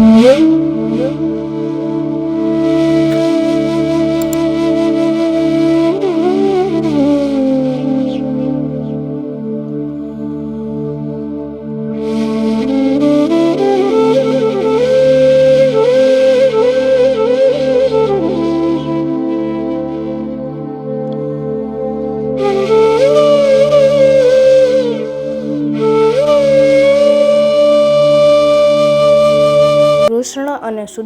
Yeah.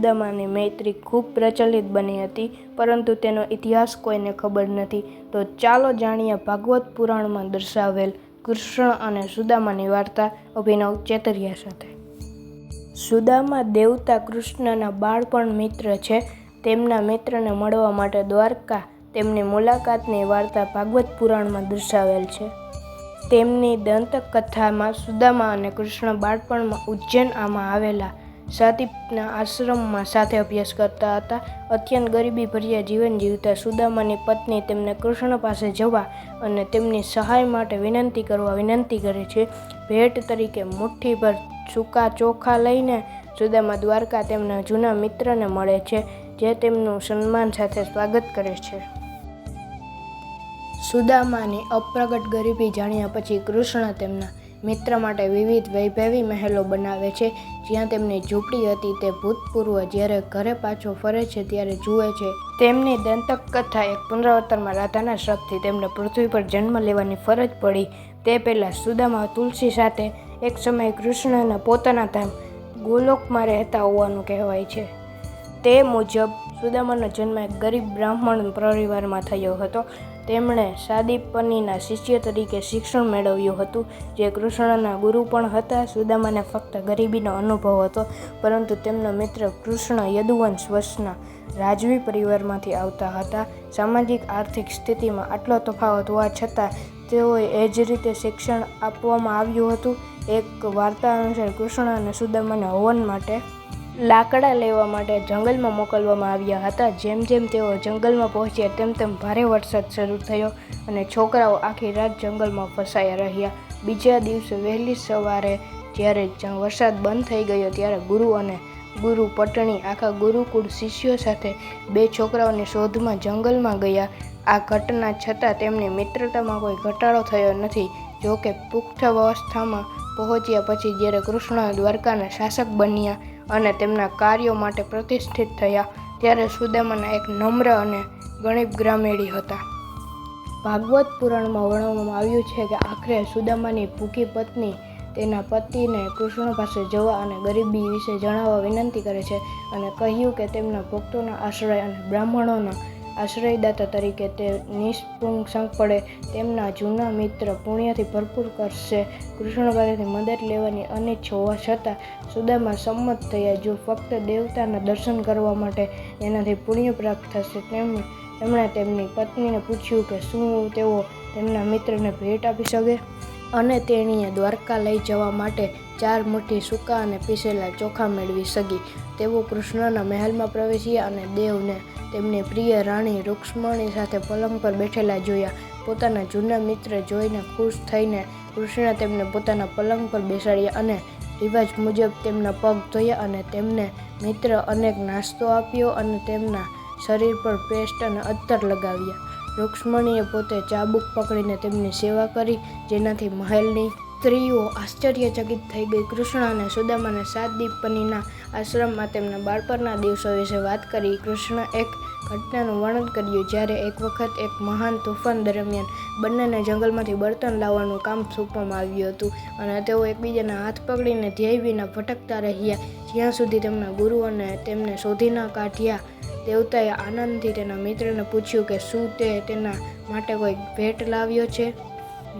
અને સુદામાની મૈત્રી ખૂબ પ્રચલિત બની હતી, પરંતુ તેનો ઇતિહાસ કોઈને ખબર નથી. તો ચાલો જાણીએ ભાગવત પુરાણમાં દર્શાવેલ કૃષ્ણ અને સુદામાની વાર્તા અભિનવ ચેતરિયા સાથે. સુદામા દેવતા કૃષ્ણના બાળપણ મિત્ર છે. તેમના મિત્રને મળવા માટે દ્વારકા તેમની મુલાકાતની વાર્તા ભાગવત પુરાણમાં દર્શાવેલ છે. તેમની દંતકથામાં સુદામા અને કૃષ્ણ બાળપણમાં ઉજ્જૈન આમાં આવેલા સાદીપના આશ્રમમાં સાથે અભ્યાસ કરતા હતા. અત્યંત ગરીબી ભર્યા જીવન જીવતા સુદામાની પત્ની તેમને કૃષ્ણ પાસે જવા અને તેમની સહાય માટે વિનંતી કરવા વિનંતી કરે છે. ભેટ તરીકે મુઠ્ઠીભર સૂકા ચોખા લઈને સુદામા દ્વારકા તેમના જૂના મિત્રને મળે છે, જે તેમનું સન્માન સાથે સ્વાગત કરે છે. સુદામાની અપ્રગટ ગરીબી જાણ્યા પછી કૃષ્ણ તેમના મિત્ર માટે વિવિધ વૈભવી મહેલો બનાવે છે. જ્યાં તેમની ઝૂંપડી હતી તે ભૂતપૂર્વ જ્યારે ઘરે પાછો ફરે છે ત્યારે જુએ છે. તેમની દંતક કથા એક પુનરાવર્તનમાં રાધાના શ્રપથી તેમને પૃથ્વી પર જન્મ લેવાની ફરજ પડી. તે પહેલાં સુદામા તુલસી સાથે એક સમયે કૃષ્ણના પોતાના ધામ ગોલોકમાં રહેતા હોવાનું કહેવાય છે. તે મુજબ સુદામાનો જન્મ એક ગરીબ બ્રાહ્મણ પરિવારમાં થયો હતો. તેમણે સાદીપનીના શિષ્ય તરીકે શિક્ષણ મેળવ્યું હતું. જે કૃષ્ણના ગુરુ પણ હતા. સુદામાને ફક્ત ગરીબીનો અનુભવ હતો, પરંતુ તેમનો મિત્ર કૃષ્ણ યદુવંશ વંશના રાજવી પરિવારમાંથી આવતા હતા. સામાજિક આર્થિક સ્થિતિમાં આટલો તફાવત હોવા છતાં તેઓએ એ જ રીતે શિક્ષણ આપવામાં આવ્યું હતું. એક વાર્તા અનુસાર કૃષ્ણ અને સુદામાને હવન માટે લાકડા લેવા માટે જંગલમાં મોકલવામાં આવ્યા હતા. જેમ જેમ તેઓ જંગલમાં પહોંચ્યા, તેમ તેમ ભારે વરસાદ શરૂ થયો અને છોકરાઓ આખી રાત જંગલમાં ફસાયા રહ્યા. બીજા દિવસે વહેલી સવારે જ્યારે વરસાદ બંધ થઈ ગયો ત્યારે ગુરુ અને ગુરુ પટણી આખા ગુરુકુળ શિષ્યો સાથે બે છોકરાઓની શોધમાં જંગલમાં ગયા. આ ઘટના છતાં તેમની મિત્રતામાં કોઈ ઘટાડો થયો નથી. જોકે પુખ્ત અવસ્થામાં પહોંચ્યા પછી જ્યારે કૃષ્ણ દ્વારકાના શાસક બન્યા અને તેમના કાર્યો માટે પ્રતિષ્ઠિત થયા, ત્યારે સુદામાના એક નમ્ર અને ગણિત ગ્રામેડી હતા. ભાગવત પુરાણમાં વર્ણવવામાં આવ્યું છે કે આખરે સુદામાની ભૂખી પત્ની તેના પતિને કૃષ્ણ પાસે જવા અને ગરીબી વિશે જણાવવા વિનંતી કરે છે અને કહ્યું કે તેમના ભક્તોના આશ્રય અને બ્રાહ્મણોના આશ્રયદાતા તરીકે તે નિષ્પૃંસકપણે તેમના જૂના મિત્ર પુણ્યથી ભરપૂર કરશે. કૃષ્ણ પાસેથી મદદ લેવાની અનિચ્છા હોવા છતાં સુદામા સંમત થયા જો ફક્ત દેવતાના દર્શન કરવા માટે એનાથી પુણ્ય પ્રાપ્ત થશે. તેમ તેમણે તેમની પત્નીને પૂછ્યું કે શું તેઓ તેમના મિત્રને ભેટ આપી શકે? અને તેણીએ દ્વારકા લઈ જવા માટે ચાર મુઠ્ઠી સૂકા અને પીસેલા ચોખા મેળવી સકી તેઓ કૃષ્ણના મહેલમાં પ્રવેશ્યા અને દેવને તેમની પ્રિય રાણી રૂક્ષ્મણી સાથે પલંગ પર બેઠેલા જોયા. પોતાના જૂના મિત્ર જોઈને ખુશ થઈને કૃષ્ણ તેમને પોતાના પલંગ પર બેસાડ્યા અને રિવાજ મુજબ તેમના પગ ધોયા અને તેમને મિત્ર અનેક નાસ્તો આપ્યો અને તેમના શરીર પર પેસ્ટ અને અત્તર લગાવ્યા. રૂક્ષ્મણીએ પોતે ચાબુક પકડીને તેમની સેવા કરી, જેનાથી મહેલની સ્ત્રીઓ આશ્ચર્યચકિત થઈ ગઈ. કૃષ્ણ અને સુદામાને સાત દીપનીના આશ્રમમાં તેમના બાળપણના દિવસો વિશે વાત કરી. કૃષ્ણ એક ઘટનાનું વર્ણન કર્યું, જ્યારે એક વખત એક મહાન તોફાન દરમિયાન બંનેને જંગલમાંથી બળતણ લાવવાનું કામ સોંપવામાં આવ્યું હતું અને તેઓ એકબીજાના હાથ પકડીને ધ્યેય વિના ભટકતા રહ્યા. જ્યાં સુધી તેમના ગુરુઓને તેમને શોધી ન કાઢ્યા, દેવતાએ આનંદથી તેના મિત્રને પૂછ્યું કે શું તે તેના માટે કોઈ ભેટ લાવ્યો છે?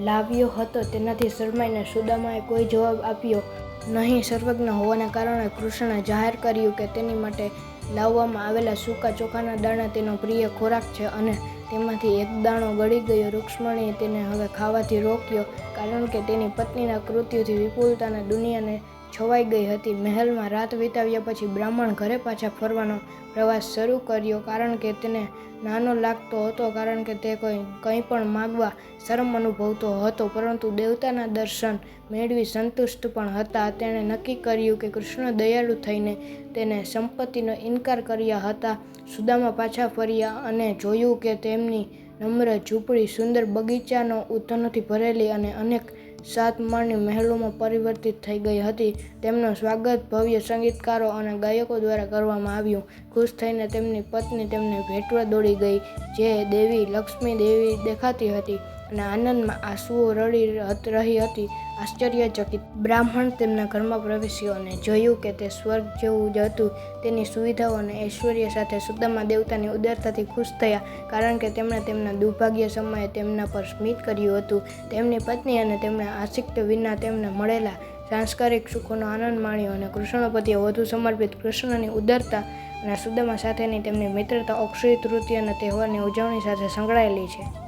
લાવ્યો હતો તેનાથી શરમાઈને સુદામાએ કોઈ જવાબ આપ્યો નહીં. સર્વજ્ઞ હોવાના કારણે કૃષ્ણે જાહેર કર્યું કે તેની માટે લાવવામાં આવેલા સૂકા ચોખાના દાણા તેનો પ્રિય ખોરાક છે અને તેમાંથી એક દાણો ગળી ગયો. રૂક્ષ્મણીએ તેને હવે ખાવાથી રોક્યો કારણ કે તેની પત્નીના કૃત્યુથી વિપુલતાના દુનિયાને છવાઈ ગઈ હતી. મહેલમાં રાત વિતાવ્યા પછી બ્રાહ્મણ ઘરે પાછા ફરવાનો પ્રવાસ શરૂ કર્યો કારણ કે તેને નાનો લાગતો હતો કારણ કે તે કોઈ કંઈ પણ માગવા શરમ અનુભવતો હતો. પરંતુ દેવતાના દર્શન મેળવી સંતુષ્ટ પણ હતા. તેણે નક્કી કર્યું કે કૃષ્ણ દયાળુ થઈને તેને સંપત્તિનો ઇનકાર કર્યા હતા. સુદામા પાછા ફર્યા અને જોયું કે તેમની નમ્ર ઝૂંપડી સુંદર બગીચાનો ઉત્તનોથી ભરેલી અને અનેક સાત માળની મહેલોમાં પરિવર્તિત થઈ ગઈ હતી. તેમનું સ્વાગત ભવ્ય સંગીતકારો અને ગાયકો દ્વારા કરવામાં આવ્યું. ખુશ થઈને તેમની પત્ની તેમને ભેટવા દોડી ગઈ, જે દેવી લક્ષ્મી દેવી દેખાતી હતી અને આનંદમાં આંસુઓ રડી રહી હતી. આશ્ચર્યચકિત બ્રાહ્મણ તેમના ઘરમાં પ્રવેશ્યો અને જોયું કે તે સ્વર્ગ જેવું જ હતું. તેની સુવિધાઓ અને ઐશ્વર્ય સાથે સુદામા દેવતાની ઉદારતાથી ખુશ થયા, કારણ કે તેમણે તેમના દુર્ભાગ્ય સમયે તેમના પર સ્મિત કર્યું હતું. તેમની પત્ની અને તેમના આશિક્ત વિના તેમને મળેલા સાંસ્કારિક સુખોનો આનંદ માણ્યો અને કૃષ્ણપતિએ વધુ સમર્પિત કૃષ્ણની ઉદરતા અને સુદામા સાથેની તેમની મિત્રતા અક્ષય અને તહેવારની ઉજવણી સાથે સંકળાયેલી છે.